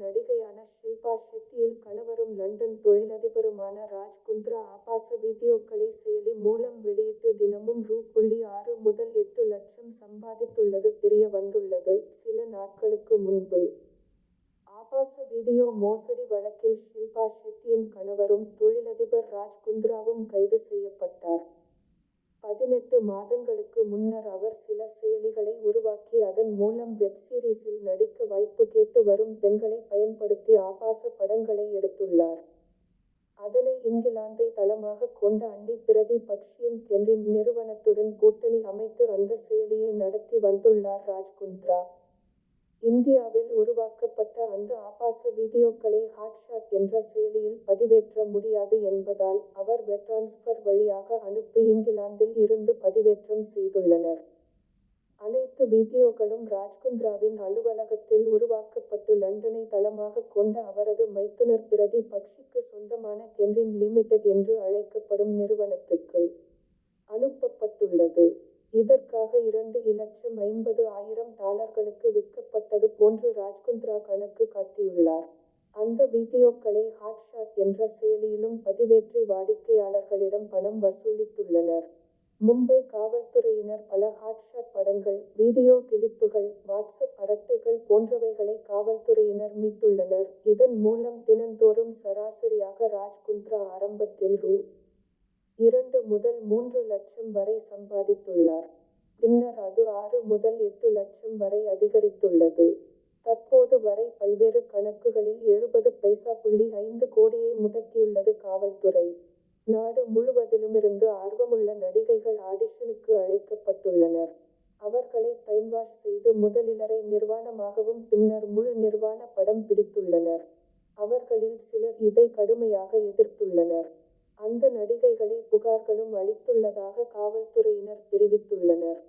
நடிகையான ஷில்பா ஷெட்டியின் கணவரும் லண்டன் தொழிலதிபருமான ராஜ் குந்த்ரா ஆபாச வீடியோக்களை செயலி மூலம் வெளியிட்டு தினமும் ரூ. புள்ளி ஆறு முதல் எட்டு லட்சம் சம்பாதித்துள்ளது தெரிய வந்துள்ளது. சில நாட்களுக்கு முன்பு ஆபாச வீடியோ மோசடி வழக்கில் ஷில்பா ஷெட்டியின் கணவரும் தொழிலதிபர் ராஜ் குந்த்ராவும் கைது செய்யப்பட்டார். பதினெட்டு மாதங்களுக்கு முன்னர் அவர் சில செயலிகளை உருவாக்கி அதன் மூலம் வெப் வரும் பெண்களை பயன்படுத்தி ஆபாச படங்களை எடுத்துள்ளார். அதனை இங்கிலாந்தை தளமாகக் கொண்ட அண்டி பிரதி பக்ஷியின் கென்ரின் நிறுவனத்துடன் கூட்டணி அமைத்து அந்த செயலியை நடத்தி வந்துள்ளார் ராஜ்குந்த்ரா இந்தியாவில் உருவாக்கப்பட்ட அந்த ஆபாச வீடியோக்களை ஹாட்ஷாட் என்ற செயலியில் பதிவேற்ற முடியாது என்பதால் அவர் வெட்ரான்ஸ்பர் வழியாக அனுப்பி இங்கிலாந்தில் இருந்து பதிவேற்றம் செய்துள்ளனர். அனைத்து வீடியோக்களும் ராஜ்குந்த்ராவின் அலுவலகத்தில் உருவாக்கப்பட்டு லண்டனை தளமாகக் கொண்ட அவரது மைத்துனர் பிரதி பக்ஷிக்கு சொந்தமான கென்ரின் லிமிடெட் என்று அழைக்கப்படும் நிறுவனத்துக்கு அனுப்பப்பட்டுள்ளது. இதற்காக இரண்டு இலட்சம் ஐம்பது ஆயிரம் டாலர்களுக்கு விற்கப்பட்டது போன்று ராஜ்குந்த்ரா கணக்கு காட்டியுள்ளார். அந்த வீடியோக்களை ஹாட்ஷாட் என்ற செயலியிலும் பதிவேற்றி வாடிக்கையாளர்களிடம் பணம் வசூலித்துள்ளனர். மும்பை காவல்துறையினர் பல ஹாட்ஷாட் படங்கள், வீடியோ கிளிப்புகள், வாட்ஸ்அப் அரட்டைகள் போன்றவைகளை காவல்துறையினர் மீட்டுள்ளனர். இதன் மூலம் தினந்தோறும் சராசரியாக ராஜ்குந்த்ரா ஆரம்பத்தில் ரூ. இரண்டு முதல் மூன்று லட்சம் வரை சம்பாதித்துள்ளார். பின்னர் அது ஆறு முதல் எட்டு லட்சம் வரை அதிகரித்துள்ளது. தற்போது வரை பல்வேறு கணக்குகளில் எழுபது பைசா புள்ளி ஐந்து கோடியை முடக்கியுள்ளது காவல்துறை. நாடு முழுவதிலுமிருந்து ஆர்வம் அவர்களை பிரைன்வாஷ் செய்து முதலிலரை நிர்வாணமாகவும் பின்னர் முழு நிர்வாண படம் பிடித்துள்ளனர். அவர்களில் சிலர் இதை கடுமையாக எதிர்த்துள்ளனர். அந்த நடிகைகளை புகார்களும் அளித்துள்ளதாக காவல்துறையினர் தெரிவித்துள்ளனர்.